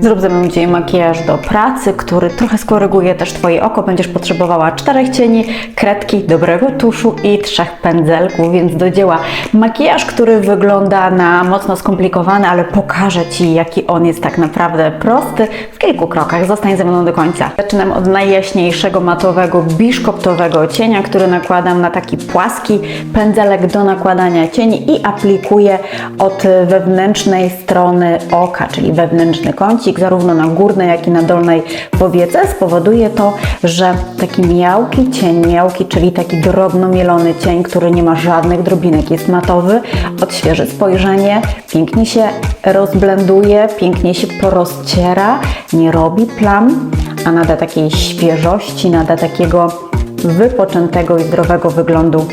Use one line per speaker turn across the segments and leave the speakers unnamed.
Zrób ze mną dzisiaj makijaż do pracy, który trochę skoryguje też Twoje oko. Będziesz potrzebowała czterech cieni, kredki, dobrego tuszu i trzech pędzelków, więc do dzieła. Makijaż, który wygląda na mocno skomplikowany, ale pokażę Ci, jaki on jest tak naprawdę prosty w kilku krokach. Zostań ze mną do końca. Zaczynam od najjaśniejszego, matowego, biszkoptowego cienia, który nakładam na taki płaski pędzelek do nakładania cieni i aplikuję od wewnętrznej strony oka, czyli wewnętrzny kącik, zarówno na górnej, jak i na dolnej powiece. Spowoduje to, że taki miałki cień, miałki, czyli taki drobno mielony cień, który nie ma żadnych drobinek, jest matowy, odświeży spojrzenie, pięknie się rozblenduje, pięknie się porozciera, nie robi plam, a nada takiej świeżości, nada takiego wypoczętego i zdrowego wyglądu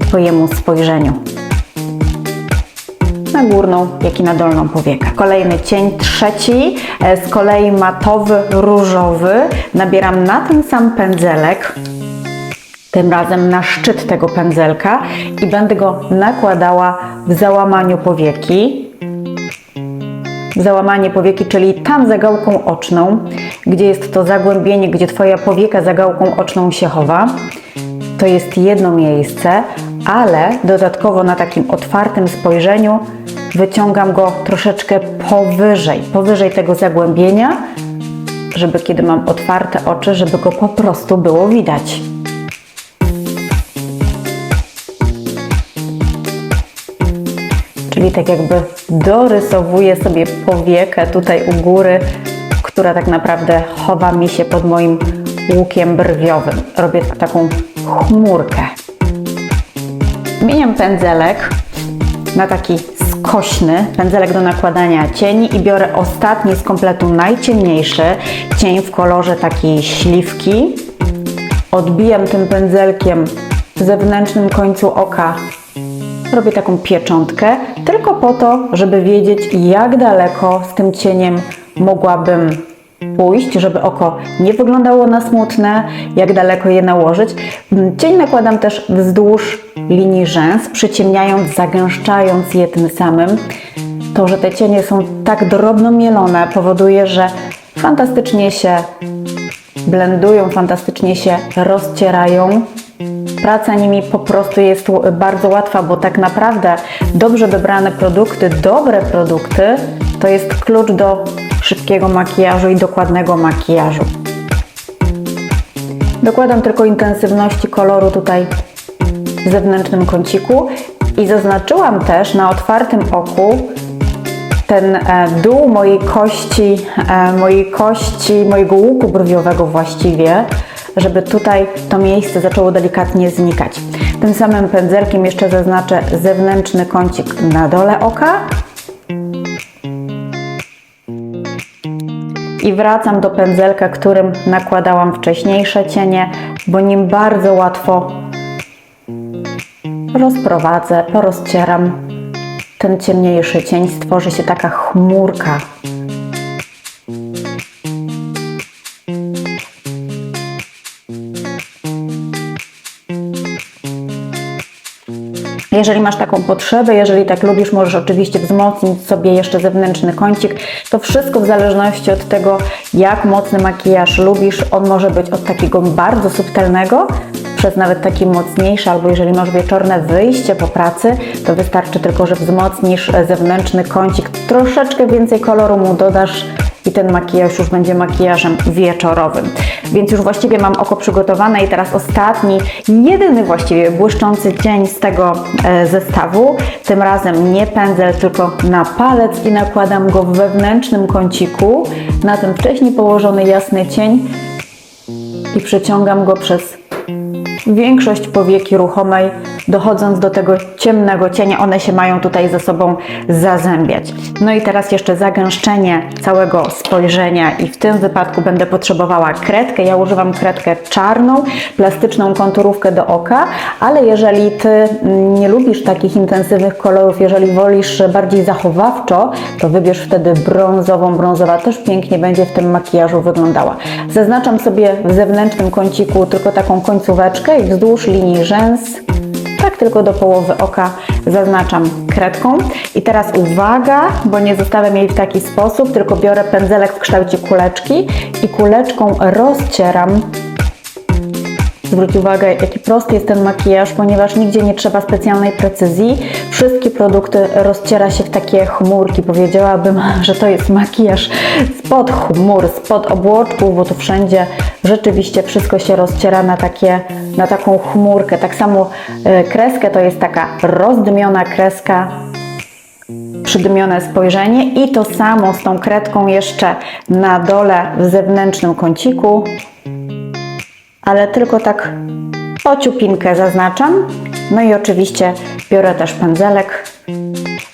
Twojemu spojrzeniu na górną, jak i na dolną powiekę. Kolejny cień, trzeci, e, z kolei matowy, różowy. Nabieram na ten sam pędzelek, tym razem na szczyt tego pędzelka i będę go nakładała w załamaniu powieki. Załamanie powieki, czyli tam za gałką oczną, gdzie jest to zagłębienie, gdzie Twoja powieka za gałką oczną się chowa. To jest jedno miejsce, ale dodatkowo na takim otwartym spojrzeniu wyciągam go troszeczkę powyżej, powyżej tego zagłębienia, żeby kiedy mam otwarte oczy, żeby go po prostu było widać. Czyli tak jakby dorysowuję sobie powiekę tutaj u góry, która tak naprawdę chowa mi się pod moim łukiem brwiowym. Robię taką chmurkę. Zmieniam pędzelek na taki skośny, pędzelek do nakładania cieni i biorę ostatni z kompletu najciemniejszy, cień w kolorze takiej śliwki. Odbijam tym pędzelkiem w zewnętrznym końcu oka robię taką pieczątkę, tylko po to, żeby wiedzieć, jak daleko z tym cieniem mogłabym pójść, żeby oko nie wyglądało na smutne, jak daleko je nałożyć. Cień nakładam też wzdłuż linii rzęs, przyciemniając, zagęszczając je tym samym. To, że te cienie są tak drobno mielone, powoduje, że fantastycznie się blendują, fantastycznie się rozcierają. Praca nimi po prostu jest bardzo łatwa, bo tak naprawdę dobrze dobrane produkty, dobre produkty to jest klucz do szybkiego makijażu i dokładnego makijażu. Dokładam tylko intensywności koloru tutaj w zewnętrznym kąciku i zaznaczyłam też na otwartym oku ten e, dół mojej kości, e, mojej kości, mojego łuku brwiowego właściwie, żeby tutaj to miejsce zaczęło delikatnie znikać. Tym samym pędzelkiem jeszcze zaznaczę zewnętrzny kącik na dole oka. I wracam do pędzelka, którym nakładałam wcześniejsze cienie, bo nim bardzo łatwo rozprowadzę, porozcieram. Ten ciemniejszy cień, stworzy się taka chmurka Jeżeli masz taką potrzebę, jeżeli tak lubisz, możesz oczywiście wzmocnić sobie jeszcze zewnętrzny kącik. To wszystko w zależności od tego, jak mocny makijaż lubisz. On może być od takiego bardzo subtelnego, przez nawet taki mocniejszy, albo jeżeli masz wieczorne wyjście po pracy, to wystarczy tylko, że wzmocnisz zewnętrzny kącik, troszeczkę więcej koloru mu dodasz ten makijaż już będzie makijażem wieczorowym. Więc już właściwie mam oko przygotowane i teraz ostatni, jedyny właściwie błyszczący cień z tego e, zestawu. Tym razem nie pędzel, tylko na palec i nakładam go w wewnętrznym kąciku na ten wcześniej położony jasny cień i przeciągam go przez większość powieki ruchomej, dochodząc do tego ciemnego cienia, one się mają tutaj ze sobą zazębiać. No i teraz jeszcze zagęszczenie całego spojrzenia i w tym wypadku będę potrzebowała kredkę. Ja używam kredkę czarną, plastyczną konturówkę do oka, ale jeżeli Ty nie lubisz takich intensywnych kolorów, jeżeli wolisz bardziej zachowawczo, to wybierz wtedy brązową. Brązowa też pięknie będzie w tym makijażu wyglądała. Zaznaczam sobie w zewnętrznym kąciku tylko taką końcóweczkę i wzdłuż linii rzęs tak tylko do połowy oka zaznaczam kredką. I teraz uwaga, bo nie zostawiam jej w taki sposób, tylko biorę pędzelek w kształcie kuleczki i kuleczką rozcieram Zwróć uwagę, jaki prosty jest ten makijaż, ponieważ nigdzie nie trzeba specjalnej precyzji. Wszystkie produkty rozciera się w takie chmurki. Powiedziałabym, że to jest makijaż spod chmur, spod obłoczków, bo tu wszędzie rzeczywiście wszystko się rozciera na, takie, na taką chmurkę. Tak samo e, kreskę to jest taka rozdmiona kreska, przydymione spojrzenie i to samo z tą kredką jeszcze na dole w zewnętrznym kąciku ale tylko tak o ciupinkę zaznaczam. No i oczywiście biorę też pędzelek.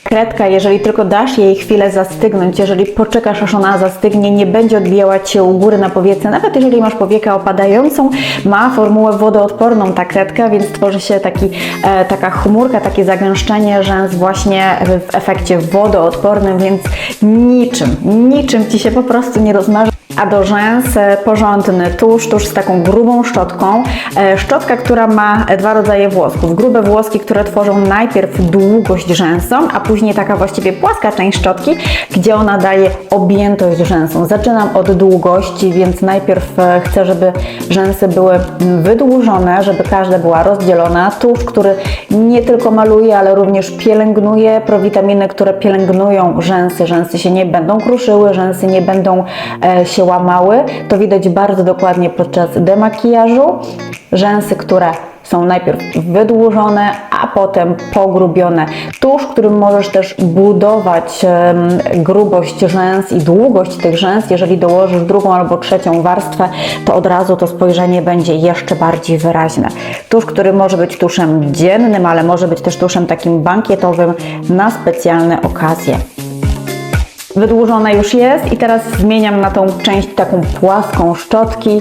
Kredka, jeżeli tylko dasz jej chwilę zastygnąć, jeżeli poczekasz aż ona zastygnie, nie będzie odbijała Cię u góry na powiece, nawet jeżeli masz powiekę opadającą, ma formułę wodoodporną ta kredka, więc tworzy się taki, e, taka chmurka, takie zagęszczenie rzęs właśnie w efekcie wodoodpornym, więc niczym, niczym Ci się po prostu nie rozmarzy. A do rzęs e, porządny tusz, tusz z taką grubą szczotką. E, Szczotka, która ma dwa rodzaje włosków. Grube włoski, które tworzą najpierw długość rzęsom, a później taka właściwie płaska część szczotki, gdzie ona daje objętość rzęsom. Zaczynam od długości, więc najpierw e, chcę, żeby rzęsy były wydłużone, żeby każda była rozdzielona. Tusz, który nie tylko maluje, ale również pielęgnuje prowitaminy, które pielęgnują rzęsy. Rzęsy się nie będą kruszyły, rzęsy nie będą e, się łamały. To widać bardzo dokładnie podczas demakijażu. Rzęsy, które są najpierw wydłużone, potem pogrubione. Tusz, którym możesz też budować grubość rzęs i długość tych rzęs. Jeżeli dołożysz drugą albo trzecią warstwę, to od razu to spojrzenie będzie jeszcze bardziej wyraźne. Tusz, który może być tuszem dziennym, ale może być też tuszem takim bankietowym na specjalne okazje wydłużone już jest i teraz zmieniam na tą część taką płaską szczotki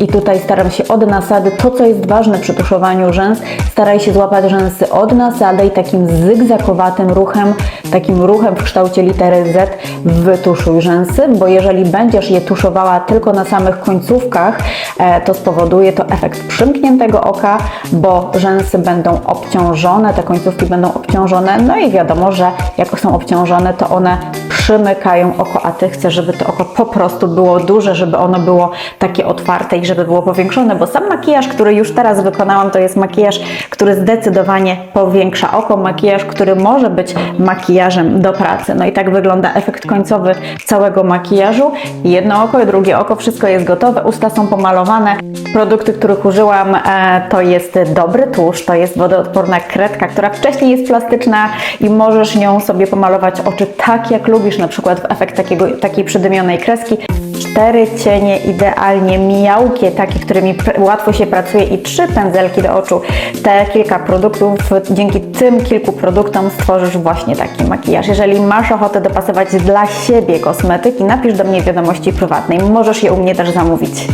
i tutaj staram się od nasady, to co jest ważne przy tuszowaniu rzęs, staraj się złapać rzęsy od nasady i takim zygzakowatym ruchem, takim ruchem w kształcie litery Z wytuszuj rzęsy, bo jeżeli będziesz je tuszowała tylko na samych końcówkach, e, to spowoduje to efekt przymkniętego oka, bo rzęsy będą obciążone, te końcówki będą obciążone, no i wiadomo, że jak są obciążone, to one przymykają oko, a Ty chcesz, żeby to oko po prostu było duże, żeby ono było takie otwarte i żeby było powiększone, bo sam makijaż, który już teraz wykonałam, to jest makijaż, który zdecydowanie powiększa oko, makijaż, który może być makijażem do pracy. No i tak wygląda efekt końcowy całego makijażu. Jedno oko i drugie oko, wszystko jest gotowe, usta są pomalowane. Produkty, których użyłam, e, to jest dobry tusz, to jest wodoodporna kredka, która wcześniej jest plastyczna i możesz nią sobie pomalować oczy tak, jak lubisz, na przykład w efekt takiego, takiej przydymionej kreski. Cztery cienie idealnie miałkie, takie, którymi łatwo się pracuje i trzy pędzelki do oczu. Te kilka produktów, dzięki tym kilku produktom stworzysz właśnie taki makijaż. Jeżeli masz ochotę dopasować dla siebie kosmetyki, napisz do mnie wiadomości prywatnej. Możesz je u mnie też zamówić.